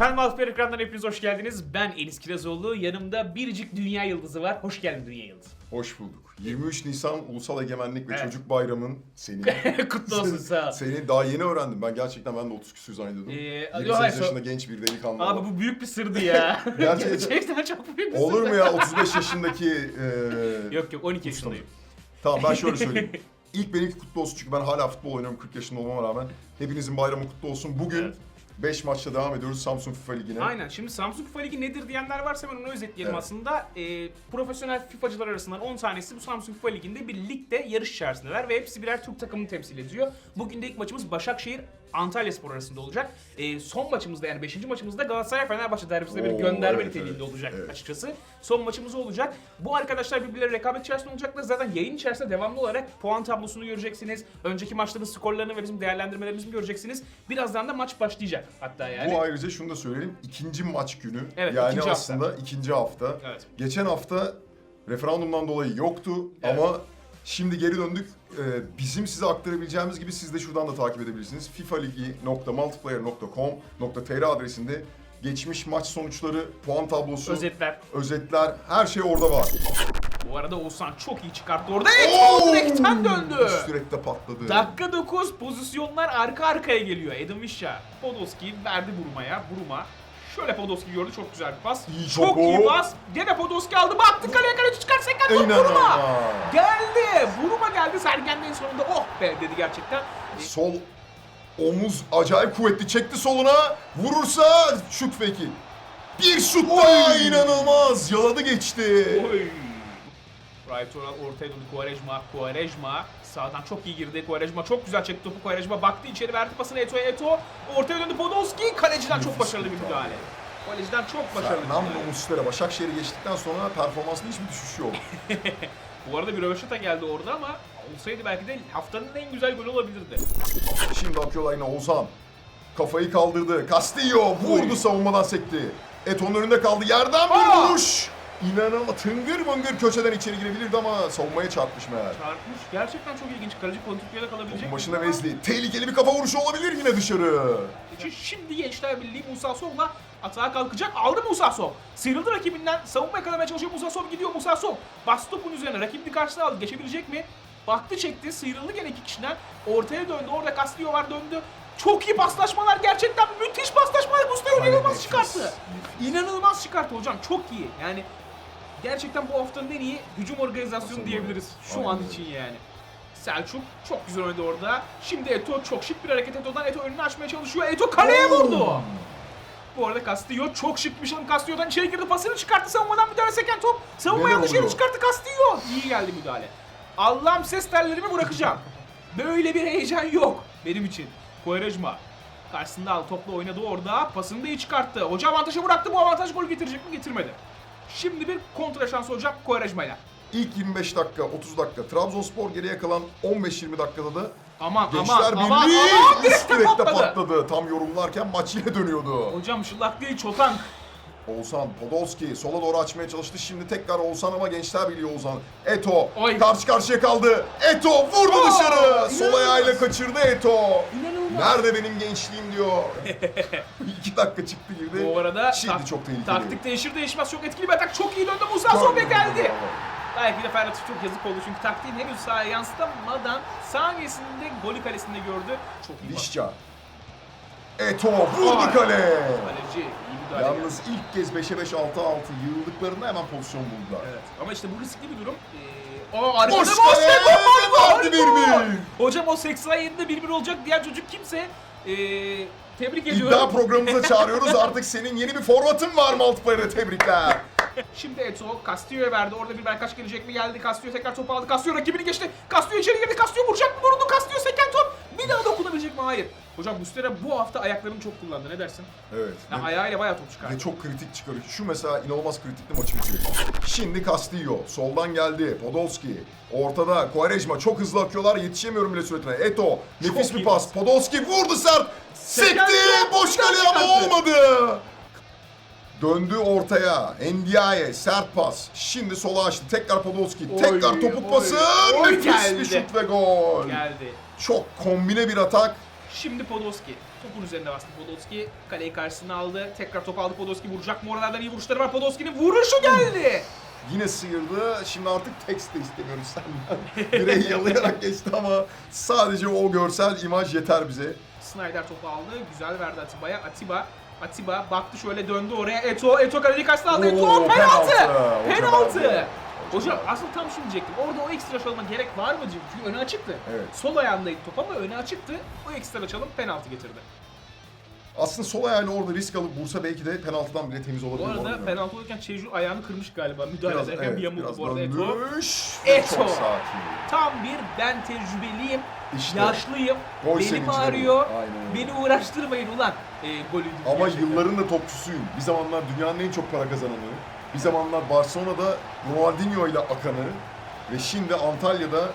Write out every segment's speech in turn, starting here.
Efendim Alper ekrandan hepiniz hoş geldiniz. Ben Enis Kirazoğlu. Yanımda biricik dünya yıldızı var. Hoş geldin dünya yıldızı. Hoş bulduk. 23 Nisan Ulusal Egemenlik ve Evet. Çocuk Bayramın senin. Kutlu olsun sağ ol. Seni daha yeni öğrendim. Ben gerçekten ben de 30 küsür zannediyordum. Ee, 28 yok, hayır, yaşında genç bir delikanlı. Abi bu büyük bir sırdı ya. Gerçekten- Gerçekten çok büyük bir Olur sırdı. mu ya 35 yaşındaki... e, Yok yok 12 yaşındayım. Tamam ben şöyle söyleyeyim. İlk benimki kutlu olsun çünkü ben hala futbol oynuyorum 40 yaşında olmama rağmen. Hepinizin bayramı kutlu olsun. Bugün Evet. 5 maçla devam ediyoruz Samsun FIFA Ligi'ne. Aynen. Şimdi Samsung FIFA Ligi nedir diyenler varsa ben onu özetleyelim Evet. aslında. Ee, profesyonel FIFA'cılar arasından 10 tanesi bu Samsung FIFA Ligi'nde bir ligde yarış içerisindeler ve hepsi birer Türk takımını temsil ediyor. Bugün de ilk maçımız Başakşehir Antalya Spor arasında olacak. Ee, son maçımızda yani 5. maçımızda Galatasaray Fenerbahçe derbisinde bir Oo, gönderme evet, niteliğinde evet, olacak evet. açıkçası. Son maçımız olacak. Bu arkadaşlar birbirleri rekabet içerisinde olacaklar. Zaten yayın içerisinde devamlı olarak puan tablosunu göreceksiniz. Önceki maçların skorlarını ve bizim değerlendirmelerimizi göreceksiniz. Birazdan da maç başlayacak hatta yani. Bu ayrıca şunu da söyleyelim. ikinci maç günü. Evet, yani ikinci hafta. aslında ikinci hafta. Evet. Geçen hafta referandumdan dolayı yoktu Evet. ama şimdi geri döndük. Ee, bizim size aktarabileceğimiz gibi siz de şuradan da takip edebilirsiniz. fifaligi.multiplayer.com.tr adresinde geçmiş maç sonuçları, puan tablosu, Özetler. özetler her şey orada var. Bu arada Oğuzhan çok iyi çıkarttı orada. Eto'o direkten döndü. Direkte patladı. Dakika 9 pozisyonlar arka arkaya geliyor. Edin Visca Podolski verdi Buruma'ya. Buruma şöyle Podolski gördü çok güzel bir pas. İyi çok topu. iyi pas. Gene Podolski aldı. Baktı kaleye kaleci çıkar. Sekant top. Geldi. Buruma geldi. Sergen en sonunda oh be dedi gerçekten. Sol omuz acayip kuvvetli çekti soluna. Vurursa şut fake'i. Bir şut daha inanılmaz. Yaladı geçti. Oy. Right or- ortaya döndü Quaresma. Quaresma sağdan çok iyi girdi. Quaresma çok güzel çekti topu. Quaresma baktı içeri verdi pasını Eto'ya. Eto ortaya döndü Podolski. Kaleciden çok başarılı bir müdahale. Kaleciden çok başarılı Fernando. Muslera Başakşehir'i geçtikten sonra performansında hiçbir düşüş yok. Bu arada bir röveşata geldi orada ama olsaydı belki de haftanın en güzel golü olabilirdi. Şimdi akıyorlar yine Oğuzhan. Kafayı kaldırdı. Castillo vurdu savunmadan sekti. Eto'nun önünde kaldı. Yerden bir vuruş. İnanılmaz. Tıngır mıngır köşeden içeri girebilirdi ama savunmaya çarpmış meğer. Çarpmış. Gerçekten çok ilginç. Kaleci kontrpiyede kalabilecek. Topun başına mi? Wesley. Tehlikeli bir kafa vuruşu olabilir yine dışarı. Şimdi Gençler Birliği Musa Sov'la atağa kalkacak. Aldı Musa Sov. Sıyrıldı rakibinden. Savunma yakalamaya çalışıyor Musa Sov. Gidiyor Musa Sov. Bastı topun üzerine. Rakibini karşısına aldı. Geçebilecek mi? Baktı çekti. Sıyrıldı gene iki kişiden. Ortaya döndü. Orada Castillo var döndü. Çok iyi paslaşmalar. Gerçekten müthiş paslaşmalar. Mustafa inanılmaz çıkarttı. İnanılmaz çıkarttı hocam. Çok iyi. Yani gerçekten bu haftanın en iyi hücum organizasyonu diyebiliriz. Şu an için yani. Selçuk çok güzel oynadı orada. Şimdi Eto çok şık bir hareket Eto'dan. Eto önünü açmaya çalışıyor. Eto kaleye vurdu. Bu arada Castillo çok şıkmış. Castillo'dan içeri girdi. Pasını çıkarttı. Savunmadan müdahale seken top. Savunmayan Gene dışarı vurdu. çıkarttı Castillo. İyi geldi müdahale. Allah'ım ses tellerimi bırakacağım. Böyle bir heyecan yok benim için. Quaresma. Karşısında al topla oynadı orada. Pasını da iyi çıkarttı. Hoca avantajı bıraktı. Bu avantaj gol getirecek mi? Getirmedi. Şimdi bir kontra şansı hocam Quaresma'yla. İlk 25 dakika, 30 dakika. Trabzonspor geriye kalan 15-20 dakikada da Aman Gençler aman aman Birliği aman üst direkte patladı. Tam yorumlarken maç yine dönüyordu. Hocam şılak değil çotan. Oğuzhan Podolski sola doğru açmaya çalıştı. Şimdi tekrar Oğuzhan ama Gençler Birliği Oğuzhan. Eto Oy. karşı karşıya kaldı. Eto vurdu Oo, dışarı. Sol inanılmaz. ayağıyla kaçırdı Eto. İnanılmaz. Nerede benim gençliğim diyor. İki dakika çıktı girdi. Bu arada Şimdi tak- çok tehlikeli. taktik değişir değişmez çok etkili bir atak. Çok iyi döndü Musa Sobe geldi. Belki de Ferhat çok yazık oldu çünkü taktiğin henüz sahaya yansıtamadan saniyesinde golü kalesinde gördü. Çok iyi bak. Vişça. Eto vurdu kale. Kaleci iyi müdahale geldi. Yalnız ilk kez 5'e 5 6 6 yığıldıklarında hemen pozisyon buldular. Evet. Ama işte bu riskli bir durum. Ee, o arkada Boş boş kale, gol. bir. Hocam o 87'de 1-1 olacak diğer çocuk kimse ee, tebrik ediyorum. İddia programımıza çağırıyoruz. Artık senin yeni bir formatın var Multiplayer'e tebrikler. Şimdi Eto Castillo'ya verdi. Orada bir Berkaç gelecek mi? Geldi. Castillo tekrar topu aldı. Castillo rakibini geçti. Castillo içeri girdi. Castillo vuracak mı? Vurdu. Castillo seken top. Bir daha dokunabilecek mi? Hayır. Hocam Mustera bu hafta ayaklarını çok kullandı. Ne dersin? Evet. Ya ayağıyla bayağı top çıkardı. Ve çok kritik çıkarıyor. Şu mesela inanılmaz kritikli maçı bitiriyor. Şimdi Castillo. Soldan geldi. Podolski. Ortada Quaresma. Çok hızlı akıyorlar. Yetişemiyorum bile süretine. Eto. Nefis iyi bir pas. Podolski vurdu sert. Sekti. Boş güzel kale ama olmadı. Döndü ortaya. Ndiaye sert pas. Şimdi sola açtı. Tekrar Podolski. Oy, Tekrar oy, topuk pası. oy Nefis geldi. bir şut ve gol. Geldi. Çok kombine bir atak. Şimdi Podolski. Topun üzerinde bastı Podolski. Kaleyi karşısına aldı. Tekrar top aldı Podolski. Vuracak mı? Oralardan iyi vuruşları var. Podolski'nin vuruşu geldi. Yine sıyırdı. Şimdi artık tekst de istemiyoruz senden. Direği yalayarak geçti ama sadece o görsel imaj yeter bize. Snyder topu aldı. Güzel verdi Atiba'ya. Atiba Atiba baktı şöyle döndü oraya. Eto, Eto kaleyi karşısına aldı. Eto Oo, penaltı. penaltı. Penaltı. Verdi. Hocam aslında tam şunu diyecektim. Orada o ekstra çalma gerek var mı diyeceğim. Çünkü önü açıktı. Evet. Sol ayağındaydı top ama önü açıktı. O ekstra çalım penaltı getirdi. Aslında sol ayağıyla orada risk alıp vursa belki de penaltıdan bile temiz olabilir. Bu arada penaltı olurken Çeju ayağını kırmış galiba müdahale Biraz, ederken evet, bir yamuldu bu arada Eto. Eto. Çok sakin. Tam bir ben tecrübeliyim, İşte. yaşlıyım, Gol benim ağrıyor, beni uğraştırmayın ulan. E, golü Ama gerçekten. yılların da topçusuyum. Bir zamanlar dünyanın en çok para kazananı. Bir zamanlar Barcelona'da Ronaldinho ile akanı. Ve şimdi Antalya'da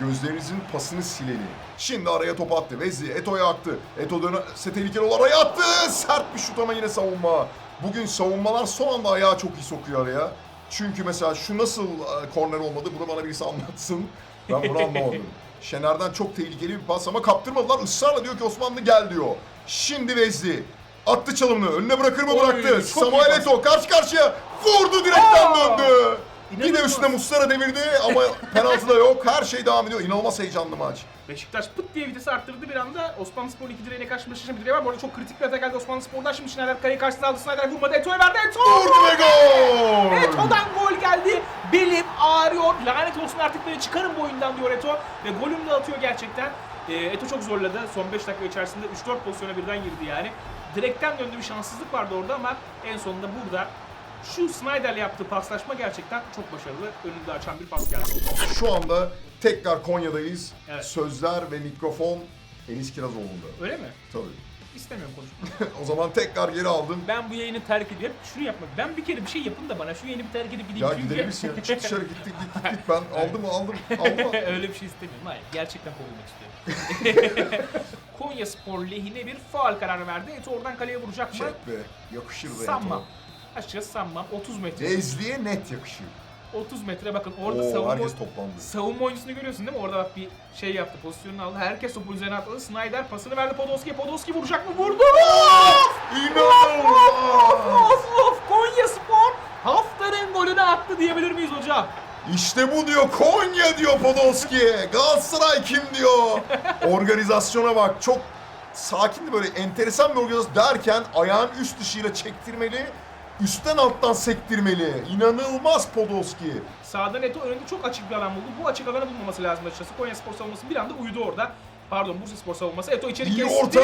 gözlerinizin pasını sileni. Şimdi araya top attı. Vezzi Eto'ya attı. Eto dönerse tehlikeli olan araya attı. Sert bir şut ama yine savunma. Bugün savunmalar son anda ayağı çok iyi sokuyor araya. Çünkü mesela şu nasıl e, korner olmadı bunu bana birisi anlatsın. Ben bunu anlamadım. Şener'den çok tehlikeli bir pas ama kaptırmadılar. Israrla diyor ki Osmanlı gel diyor. Şimdi Vezzi attı çalımını. Önüne bırakır mı Oy, bıraktı. çok iyi Samuel pas. Eto karşı karşıya vurdu direkten Aa! döndü. Bir de İnanılmaz. üstüne Muslera devirdi ama penaltı da yok. Her şey devam ediyor. İnanılmaz heyecanlı maç. Beşiktaş pıt diye vitesi arttırdı bir anda. Osmanlı Spor'un iki direğine karşı Beşiktaş'ın bir direği var. Bu arada çok kritik bir atak geldi Osmanlı Spor'dan. Şimdi Schneider kaleyi karşısına aldı. Schneider vurmadı. Eto'ya verdi. Eto! Vurdu ve gol! Eto'dan gol geldi. Belim ağrıyor. Lanet olsun artık beni çıkarın bu oyundan diyor Eto. Ve golünü de atıyor gerçekten. E, Eto çok zorladı. Son 5 dakika içerisinde 3-4 pozisyona birden girdi yani. Direkten döndü bir şanssızlık vardı orada ama en sonunda burada şu Snyder'le yaptığı paslaşma gerçekten çok başarılı. Önünde açan bir pas geldi. Şu anda tekrar Konya'dayız. Evet. Sözler ve mikrofon Enis Kirazoğlu'nda. Öyle mi? Tabii. İstemiyorum konuşmak. o zaman tekrar geri aldım. Ben bu yayını terk ediyorum. Şunu yapma. Ben bir kere bir şey yapın da bana şu yayını bir terk edip gideyim. Ya Çünkü- gidelim misin ya? Çık dışarı gittik git git. Ben aldım aldım aldım. Öyle bir şey istemiyorum. Hayır. Gerçekten kovulmak istiyorum. Konya Spor lehine bir faal kararı verdi. Eto oradan kaleye vuracak mı? Çek be. Yakışır be. Sanmam. Açıkçası sanmam. 30 metre. Ezli'ye net yakışır. 30 metre bakın orada Oo, savunma, herkes toplandı. savunma oyuncusunu görüyorsun değil mi? Orada bak bir şey yaptı. Pozisyonunu aldı. Herkes topun üzerine atladı. Snyder pasını verdi Podolski'ye. Podolski vuracak mı? Vurdu! İnanılmaz! Of of! Konya Spor haftanın golünü attı diyebilir miyiz hocam? İşte bu diyor Konya diyor Podolski. Galatasaray kim diyor. Organizasyona bak çok sakindi böyle enteresan bir organizasyon derken ayağın üst dışıyla çektirmeli. Üstten alttan sektirmeli. İnanılmaz Podolski. Sağda Neto önünde çok açık bir alan buldu. Bu açık alanı bulmaması lazım açıkçası. Konya Spor savunması bir anda uyudu orada. Pardon Bursa Spor savunması. Eto içeri İyi kesti. orta.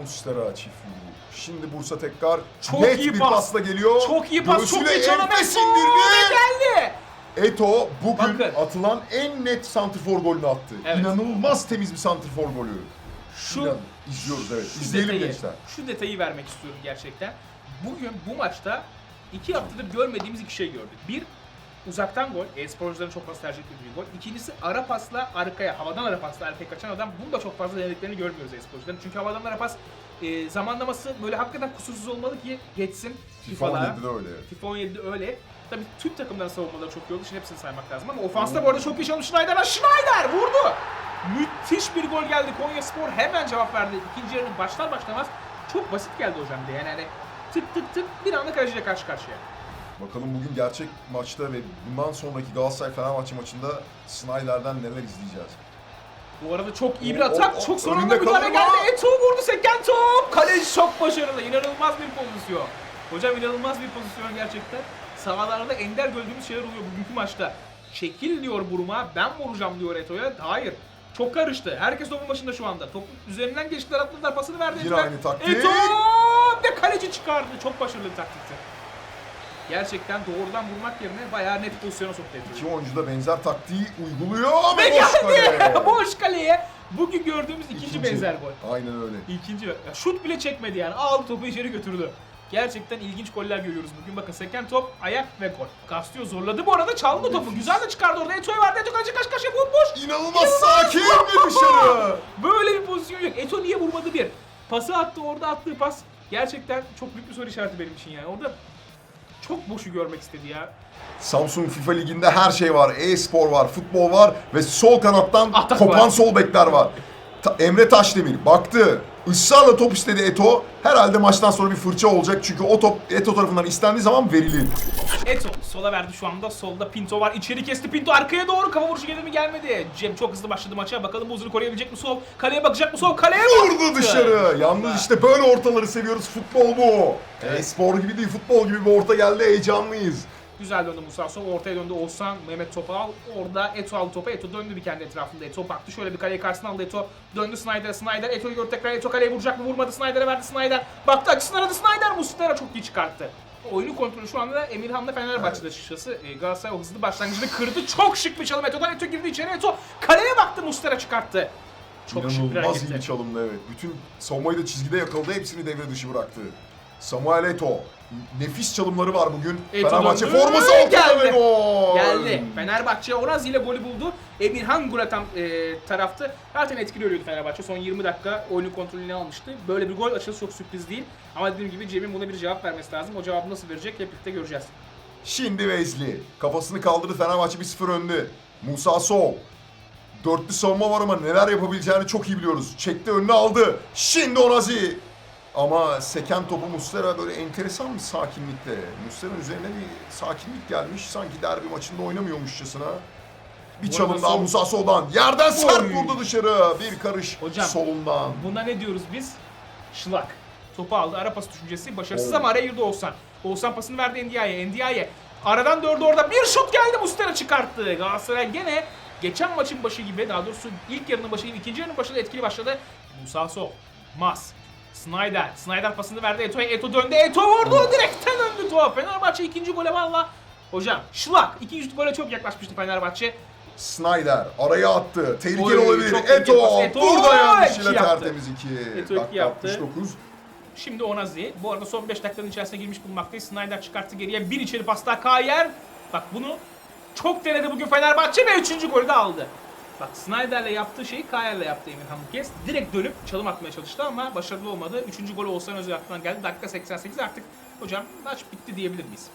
Mustera çift vurdu. Şimdi Bursa tekrar Çok net iyi bir pas. pasla geliyor. Çok iyi pas, çok Göğsüyle iyi çalım. enfes Eto indirdi. geldi. Eto bugün Bakın. atılan en net santrfor golünü attı. Evet. İnanılmaz temiz bir santrfor golü. Şu, İnan- izliyoruz evet. şu İzleyelim detayı, gençler. Şu detayı vermek istiyorum gerçekten. Bugün bu maçta iki haftadır görmediğimiz iki şey gördük. Bir, uzaktan gol. E-sporcuların çok fazla tercih ettiği bir gol. İkincisi ara pasla arkaya, havadan ara pasla arkaya kaçan adam. Bunu da çok fazla denediklerini görmüyoruz e-sporcuların. Çünkü havadan ara pas e, zamanlaması böyle hakikaten kusursuz olmalı ki geçsin FIFA FIFA'lara. 17'de öyle. FIFA 17'de öyle. Tabii tüm takımların savunmaları çok iyi oldu. Şimdi hepsini saymak lazım ama ofansta bu arada çok iyi çalmış Schneider'dan. Schneider vurdu. Müthiş bir gol geldi. Konya Spor hemen cevap verdi. İkinci yarının başlar başlamaz çok basit geldi hocam diye. Yani hani tık tık tık bir anda kaleciyle karşı karşıya. Bakalım bugün gerçek maçta ve bundan sonraki Galatasaray-Fenerbahçe maçında Snyder'den neler izleyeceğiz. Bu arada çok iyi bir O- atak. o- çok son önünde anda müdahale kalıyor geldi. ama. Eto vurdu seken top. Kaleci çok başarılı. İnanılmaz bir pozisyon. Hocam inanılmaz bir pozisyon gerçekten. Sahalarda ender gördüğümüz şeyler oluyor bugünkü maçta. Çekil diyor Buruma. Ben vuracağım diyor Eto'ya. Hayır. Çok karıştı. Herkes topun başında şu anda. Top üzerinden geçtiler atladılar pasını verdi. Yine aynı taktik. Ve kaleci çıkardı. Çok başarılı bir taktikti. Gerçekten doğrudan vurmak yerine bayağı net pozisyona soktu Eto'yu. İki oyuncu da benzer taktiği uyguluyor ama Ve boş geldi. kale. Boş kaleye. Bugün gördüğümüz ikinci, İkinci. benzer gol. Aynen öyle. İkinci. Ya şut bile çekmedi yani. Aldı topu içeri götürdü. Gerçekten ilginç goller görüyoruz bugün. Bakın seken top, ayak ve gol. Kastıyor zorladı bu arada çaldı topu. Güzel de çıkardı orada. Eto'ya verdi. Eto kaleci kaç karşıya bomboş. İnanılmaz sakin ve dışarı. Böyle bir pozisyon yok. Eto niye vurmadı bir? Pası attı orada attığı pas. Gerçekten çok büyük bir soru işareti benim için yani. Orada çok boşu görmek istedi ya. Samsung FIFA Ligi'nde her şey var. E-spor var, futbol var ve sol kanattan Atak kopan var. sol bekler var. Ta- Emre Taşdemir baktı. Israrla top istedi Eto. Herhalde maçtan sonra bir fırça olacak çünkü o top Eto tarafından istendiği zaman verilir. Eto sola verdi şu anda. Solda Pinto var. İçeri kesti Pinto arkaya doğru. Kafa vuruşu gelir mi gelmedi. Cem çok hızlı başladı maça. Bakalım bu hızını koruyabilecek mi Sol? Kaleye bakacak mı Sol? Kaleye Vurdu dışarı. Yalnız işte böyle ortaları seviyoruz. Futbol bu. Evet. E-spor gibi değil, futbol gibi bir orta geldi. Heyecanlıyız. Güzel döndü Musa Sol. Ortaya döndü Oğuzhan. Mehmet topu al. Orada Eto aldı topu. Eto döndü bir kendi etrafında. Eto baktı. Şöyle bir kaleye karşısına aldı Eto. Döndü Snyder'e. Snyder. Eto'yu gördü tekrar. Eto kaleye vuracak mı? Vurmadı. Snyder'e verdi Snyder. Baktı açısını aradı Snyder. Mustera çok iyi çıkarttı. Oyunu kontrolü şu anda Emirhan'la Fenerbahçe'de açıkçası. E, Galatasaray o hızlı başlangıcını kırdı. Çok şık bir çalım Eto'dan. Eto girdi içeri. Eto kaleye baktı. Mustera çıkarttı. Çok şık bir İnanılmaz iyi hareketti. bir çalımdı evet. Bütün savunmayı da çizgide yakaladı. Hepsini devre dışı bıraktı. Samuel Eto. Nefis çalımları var bugün. Eto Fenerbahçe döndü. forması ortada Geldi. gol. Geldi. Fenerbahçe Oraz ile golü buldu. Emirhan gol atan e, taraftı. Zaten etkili oluyordu Fenerbahçe. Son 20 dakika oyunun kontrolünü almıştı. Böyle bir gol açısı çok sürpriz değil. Ama dediğim gibi Cem'in buna bir cevap vermesi lazım. O cevabı nasıl verecek hep birlikte göreceğiz. Şimdi Wesley. Kafasını kaldırdı Fenerbahçe 1-0 önde. Musa Sol. Dörtlü savunma var ama neler yapabileceğini çok iyi biliyoruz. Çekti önüne aldı. Şimdi Onazi. Ama seken topu Muslera böyle enteresan bir sakinlikle. Muslera'nın üzerine bir sakinlik gelmiş. Sanki derbi maçında oynamıyormuşçasına. Bir çalım daha Musa Sol'dan. Yerden sert vurdu dışarı. Bir karış Hocam. solundan. Buna ne diyoruz biz? Şılak. Topu aldı. Ara pas düşüncesi. Başarısız Oo. ama araya girdi Oğuzhan. Oğuzhan pasını verdi Ndiaye. Ndiaye. Aradan dördü orada. Bir şut geldi. Mustera çıkarttı. Galatasaray gene geçen maçın başı gibi daha doğrusu ilk yarının başı gibi ikinci yarının başında etkili başladı. Musa Sol. Mas. Snyder. Snyder pasını verdi Eto'ya. Eto döndü. Eto vurdu. Direkten döndü top. Fenerbahçe ikinci gole valla. Hocam Şılak. ikinci gole çok yaklaşmıştı Fenerbahçe. Snyder araya attı. Tehlikeli Oy, olabilir. çok tehlikeli Eto, pas. Eto, burada yanlış iki ile yaptı. tertemiz 2. Eto iki yaptı. 69. Şimdi Onazi. Bu arada son 5 dakikanın içerisine girmiş bulunmaktayız. Snyder çıkarttı geriye. Bir içeri pas daha Kayer. Bak bunu çok denedi bugün Fenerbahçe ve 3. golü de aldı. Bak Snyder'le yaptığı şeyi Kayer'le yaptı Emirhan bu kez. Direkt dönüp çalım atmaya çalıştı ama başarılı olmadı. 3. golü Oğuzhan Özil aklından geldi. Dakika 88 artık hocam maç bitti diyebilir miyiz?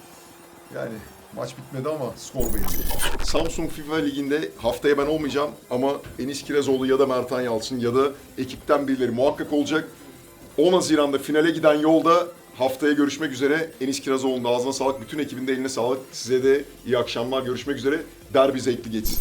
Yani maç bitmedi ama skor belli. Samsung FIFA Ligi'nde haftaya ben olmayacağım ama Enis Kirazoğlu ya da Mertan Yalçın ya da ekipten birileri muhakkak olacak. 10 Haziran'da finale giden yolda haftaya görüşmek üzere. Enis Kirazoğlu'nun da ağzına sağlık, bütün ekibin de eline sağlık. Size de iyi akşamlar, görüşmek üzere. Derbi zevkli geçsin.